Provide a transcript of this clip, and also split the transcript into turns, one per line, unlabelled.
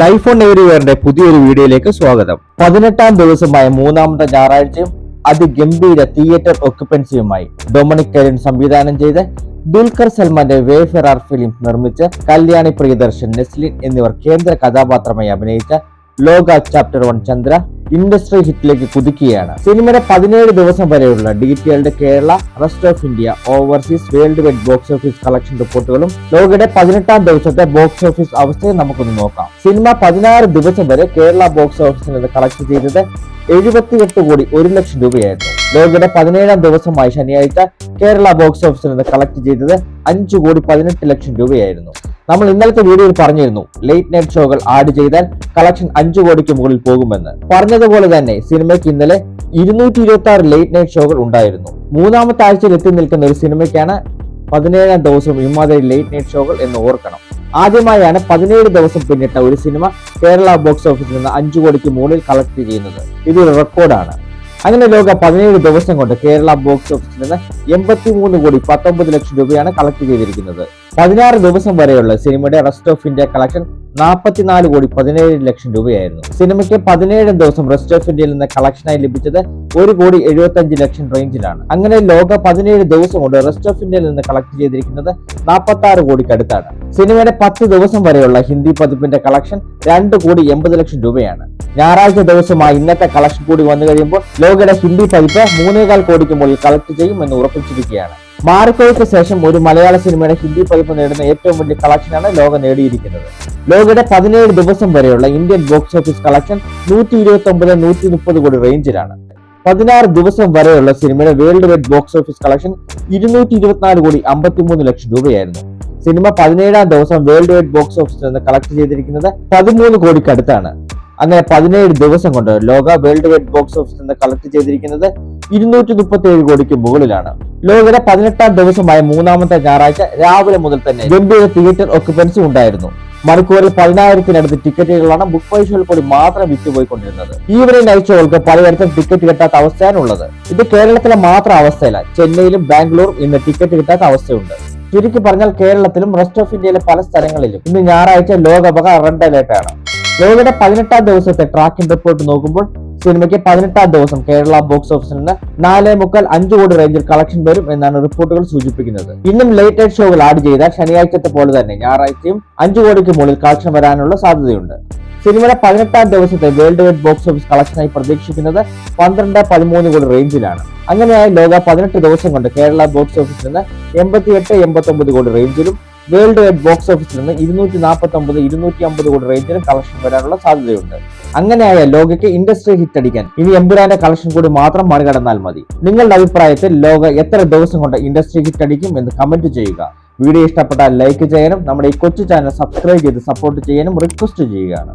Life on എവരിവെയറിന്റെ പുതിയൊരു വീഡിയോയിലേക്ക് സ്വാഗതം. പതിനെട്ടാം ദിവസമായ മൂന്നാമത്തെ ഞായറാഴ്ചയും അതിഗംഭീര തിയേറ്റർ ഒക്യുപ്പൻസിയുമായി ഡൊമിനിക് കരിൻ സംവിധാനം ചെയ്ത് ദുൽഖർ സൽമാന്റെ വേഫെറാർ ഫിലിം നിർമ്മിച്ച് കല്യാണി പ്രിയദർശൻ നെസ്ലിൻ എന്നിവർ കേന്ദ്ര കഥാപാത്രമായി അഭിനയിച്ച Lokah chapter one Chandra industry ഹിറ്റിലേക്ക് കുതിക്കുകയാണ്. സിനിമയുടെ പതിനേഴ് ദിവസം വരെയുള്ള detailed Kerala rest of India overseas worldwide box office collection റിപ്പോർട്ടുകളും ലോകയുടെ പതിനെട്ടാം ദിവസത്തെ ബോക്സ് ഓഫീസ് അവസ്ഥയും നമുക്കൊന്ന് നോക്കാം. സിനിമ പതിനാറ് ദിവസം വരെ കേരള ബോക്സ് ഓഫീസിൽ നിന്ന് കളക്ട് ചെയ്തത് എഴുപത്തിയെട്ട് കോടി ഒരു ലക്ഷം രൂപയായിരുന്നു. ലോകയുടെ പതിനേഴാം ദിവസമായി ശനിയാഴ്ച കേരള ബോക്സ് ഓഫീസിൽ നിന്ന് കളക്ട് ചെയ്തത് അഞ്ചു കോടി പതിനെട്ട് ലക്ഷം രൂപയായിരുന്നു. നമ്മൾ ഇന്നലത്തെ വീഡിയോയിൽ പറഞ്ഞിരുന്നു ലേറ്റ് നൈറ്റ് ഷോകൾ ആഡ് ചെയ്താൽ കളക്ഷൻ അഞ്ചു കോടിക്ക് മുകളിൽ പോകുമെന്ന്. പറഞ്ഞതുപോലെ തന്നെ സിനിമയ്ക്ക് ഇന്നലെ ഇരുന്നൂറ്റി ഇരുപത്തി ആറ് ലേറ്റ് നൈറ്റ് ഷോകൾ ഉണ്ടായിരുന്നു. മൂന്നാമത്തെ ആഴ്ചയിൽ എത്തി നിൽക്കുന്ന ഒരു സിനിമയ്ക്കാണ് പതിനേഴാം ദിവസം ഇമാതിരി ലേറ്റ് നൈറ്റ് ഷോകൾ എന്ന് ഓർക്കണം. ആദ്യമായാണ് പതിനേഴ് ദിവസം പിന്നിട്ട ഒരു സിനിമ കേരള ബോക്സ് ഓഫീസിൽ നിന്ന് അഞ്ചു കോടിക്ക് മുകളിൽ കളക്ട് ചെയ്യുന്നത്. ഇതൊരു റെക്കോർഡാണ് അങ്ങനെ ലോക പതിനേഴ് ദിവസം കൊണ്ട് കേരള ബോക്സ് ഓഫീസിൽ നിന്ന് എൺപത്തി മൂന്ന് കോടി പത്തൊമ്പത് ലക്ഷം രൂപയാണ് കളക്ട് ചെയ്തിരിക്കുന്നത്. പതിനാറ് ദിവസം വരെയുള്ള സിനിമയുടെ റെസ്റ്റ് ഓഫ് ഇന്ത്യ കളക്ഷൻ നാൽപ്പത്തിനാല് കോടി പതിനേഴ് ലക്ഷം രൂപയായിരുന്നു. സിനിമയ്ക്ക് പതിനേഴ് ദിവസം റെസ്റ്റ് ഓഫ് ഇന്ത്യയിൽ നിന്ന് കളക്ഷനായി ലഭിച്ചത് ഒരു കോടി എഴുപത്തി അഞ്ച് ലക്ഷം റേഞ്ചിലാണ് അങ്ങനെ ലോക പതിനേഴ് ദിവസം കൊണ്ട് റെസ്റ്റ് ഓഫ് ഇന്ത്യയിൽ നിന്ന് കളക്ട് ചെയ്തിരിക്കുന്നത് നാൽപ്പത്തി ആറ് കോടിക്ക് അടുത്താണ്. സിനിമയുടെ പത്ത് ദിവസം വരെയുള്ള ഹിന്ദി പതിപ്പിന്റെ കളക്ഷൻ രണ്ട് കോടി എൺപത് ലക്ഷം രൂപയാണ്. ഞായറാഴ്ച ദിവസമായി ഇന്നത്തെ കളക്ഷൻ കൂടി വന്നു കഴിയുമ്പോൾ ലോകയുടെ ഹിന്ദി പതിപ്പ് മൂന്നേകാൽ കോടിക്ക് മുകളിൽ കളക്ട് ചെയ്യും എന്ന് ഉറപ്പിച്ചിരിക്കുകയാണ്. മാറിക്കോയ്ക്ക് ശേഷം ഒരു മലയാള സിനിമയുടെ ഹിന്ദി പതിപ്പ് നേടുന്ന ഏറ്റവും വലിയ കളക്ഷനാണ് ലോക നേടിയിരിക്കുന്നത്. ലോകയുടെ പതിനേഴ് ദിവസം വരെയുള്ള ഇന്ത്യൻ ബോക്സ് ഓഫീസ് കളക്ഷൻ നൂറ്റി ഇരുപത്തി ഒമ്പത് നൂറ്റി മുപ്പത് കോടി റേഞ്ചിലാണ്. പതിനാറ് ദിവസം വരെയുള്ള സിനിമയുടെ world wide box office collection ഇരുന്നൂറ്റി ഇരുപത്തിനാല് കോടി അമ്പത്തിമൂന്ന് ലക്ഷം രൂപയായിരുന്നു. സിനിമ പതിനേഴാം ദിവസം വേൾഡ് വൈഡ് ബോക്സ് ഓഫീസിൽ നിന്ന് കളക്ട് ചെയ്തിരിക്കുന്നത് പതിമൂന്ന് കോടിക്ക് അടുത്താണ് അങ്ങനെ പതിനേഴ് ദിവസം കൊണ്ട് ലോക വേൾഡ് വൈഡ് ബോക്സ് ഓഫീസിൽ നിന്ന് കളക്ട് ചെയ്തിരിക്കുന്നത് ഇരുന്നൂറ്റി മുപ്പത്തി ഏഴ് കോടിക്ക് മുകളിലാണ്. ലോകത്തെ പതിനെട്ടാം ദിവസമായ മൂന്നാമത്തെ ഞായറാഴ്ച രാവിലെ മുതൽ തന്നെ ഗംഭീര തിയേറ്റർ ഒക്യുപ്പൻസി ഉണ്ടായിരുന്നു. മണിക്കൂറിൽ പതിനായിരത്തിനടുത്ത് ടിക്കറ്റുകളാണ് ബുക്ക് പൈസകൾ കൂടി മാത്രം വിറ്റുപോയിക്കൊണ്ടിരുന്നത്. ഈവനിംഗ് നൈറ്റ് ഷോകൾക്ക് പലയിടത്തും ടിക്കറ്റ് കിട്ടാത്ത അവസ്ഥയാണ് ഉള്ളത് ഇത് കേരളത്തിലെ മാത്രം അവസ്ഥയല്ല ചെന്നൈയിലും ബാംഗ്ലൂരും ഇന്ന് ടിക്കറ്റ് കിട്ടാത്ത അവസ്ഥയുണ്ട്. ചുരുക്കി പറഞ്ഞാൽ കേരളത്തിലും റെസ്റ്റ് ഓഫ് ഇന്ത്യയിലെ പല സ്ഥലങ്ങളിലും ഇന്ന് ഞായറാഴ്ച ലോകബക റെഡ് അലേർട്ട് ലോകയുടെ പതിനെട്ടാം ദിവസത്തെ ട്രാക്കിംഗ് റിപ്പോർട്ട് നോക്കുമ്പോൾ സിനിമയ്ക്ക് പതിനെട്ടാം ദിവസം കേരള ബോക്സ് ഓഫീസിൽ നിന്ന് നാല് മുക്കാൽ അഞ്ചു കോടി റേഞ്ചിൽ കളക്ഷൻ വരും എന്നാണ് റിപ്പോർട്ടുകൾ സൂചിപ്പിക്കുന്നത്. ഇന്നും ലേറ്റ് നൈറ്റ് ഷോകൾ ആഡ് ചെയ്താൽ ശനിയാഴ്ചത്തെ പോലെ തന്നെ ഞായറാഴ്ചയും അഞ്ചു കോടിക്ക് മുകളിൽ കളക്ഷൻ വരാനുള്ള സാധ്യതയുണ്ട്. സിനിമയുടെ പതിനെട്ടാം ദിവസത്തെ വേൾഡ് വൈഡ് ബോക്സ് ഓഫീസ് കളക്ഷനായി പ്രതീക്ഷിക്കുന്നത് പന്ത്രണ്ട് പതിമൂന്ന് കോടി റേഞ്ചിലാണ് അങ്ങനെയായി ലോക പതിനെട്ട് ദിവസം കൊണ്ട് കേരള ബോക്സ് ഓഫീസിൽ നിന്ന് എൺപത്തി എട്ട് എൺപത്തി ഒമ്പത് കോടി റേഞ്ചിലും വേൾഡ് വൈഡ് ബോക്സ് ഓഫീസിൽ നിന്ന് ഇരുന്നൂറ്റി നാൽപ്പത്തി ഒമ്പത് ഇരുന്നൂറ്റി അമ്പത് കോടി റേഞ്ചിന് കളക്ഷൻ വരാനുള്ള സാധ്യതയുണ്ട്. അങ്ങനെയായ ലോകയ്ക്ക് ഇൻഡസ്ട്രി ഹിറ്റ് അടിക്കാൻ ഇനി എമ്പുരാന്റെ കളക്ഷൻ കൂടി മാത്രം മറികടന്നാൽ മതി. നിങ്ങളുടെ അഭിപ്രായത്തിൽ ലോക എത്ര ദിവസം കൊണ്ട് ഇൻഡസ്ട്രി ഹിറ്റ് അടിക്കും എന്ന് കമന്റ് ചെയ്യുക. വീഡിയോ ഇഷ്ടപ്പെട്ടാൽ ലൈക്ക് ചെയ്യാനും നമ്മുടെ ഈ കൊച്ചു ചാനൽ സബ്സ്ക്രൈബ് ചെയ്ത് സപ്പോർട്ട് ചെയ്യാനും റിക്വസ്റ്റ് ചെയ്യുകയാണ്.